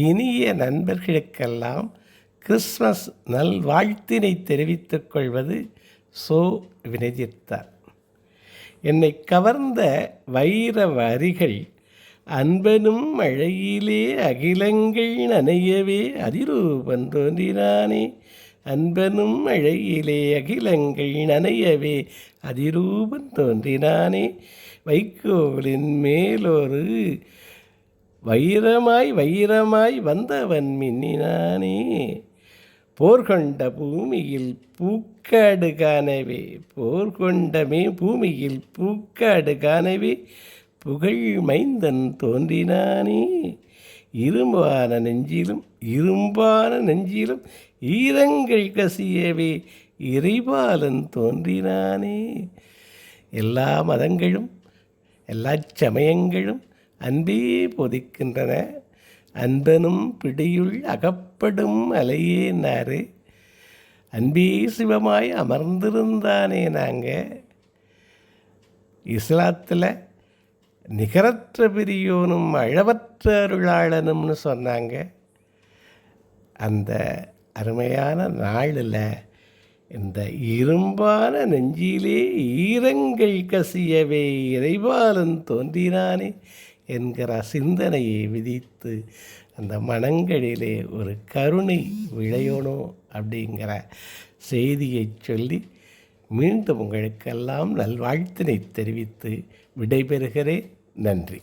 இனிய நண்பர்களுக்கெல்லாம் கிறிஸ்மஸ் நல்வாழ்த்தினை தெரிவித்துக் கொள்வது சோ வினதித்தார் என்னை கவர்ந்த வைர வரிகள் அன்பனும் மழையிலே அகிலங்கள் நனையவே அதிரூபன் தோன்றினானே அன்பனும் மழையிலே அகிலங்கள் நனையவே அதிரூபன் தோன்றினானே வைக்கோலின் மேலொரு வைரமாய் வைரமாய் வந்தவன் மின்னினானே. போர்கொண்ட பூமியில் பூக்காடு காணவே. போர்கொண்டமே பூமியில் பூக்காடு காணவே. புகழ் மைந்தன் தோன்றினானே. இரும்பான நெஞ்சிலும் இரும்பான நெஞ்சிலும் ஈரங்கள் கசியவே. இறைபாலன் தோன்றினானே. எல்லா மதங்களும் எல்லா சமயங்களும் அன்பே பொதிக்கின்றன. அன்பனும் பிடியுள் அகப்படும் அலையே நாரு அன்பே சிவமாய் அமர்ந்திருந்தானே நாங்கள் இஸ்லாத்தில் நிகரற்ற பெரியோனும் அழவற்ற அருளாளனும்னு சொன்னாங்க. அந்த அருமையான நாளில் இந்த இரும்பான நெஞ்சிலே ஈரங்கள் கசியவே இறைவாலன் தோன்றினானே. என்கிற சிந்தனையை விதித்து அந்த மனங்களிலே ஒரு கருணை விளையணும் அப்படிங்கிற செய்தியை சொல்லி மீண்டும் உங்களுக்கெல்லாம் நல்வாழ்த்தினை தெரிவித்து விடைபெறுகிறேன். நன்றி.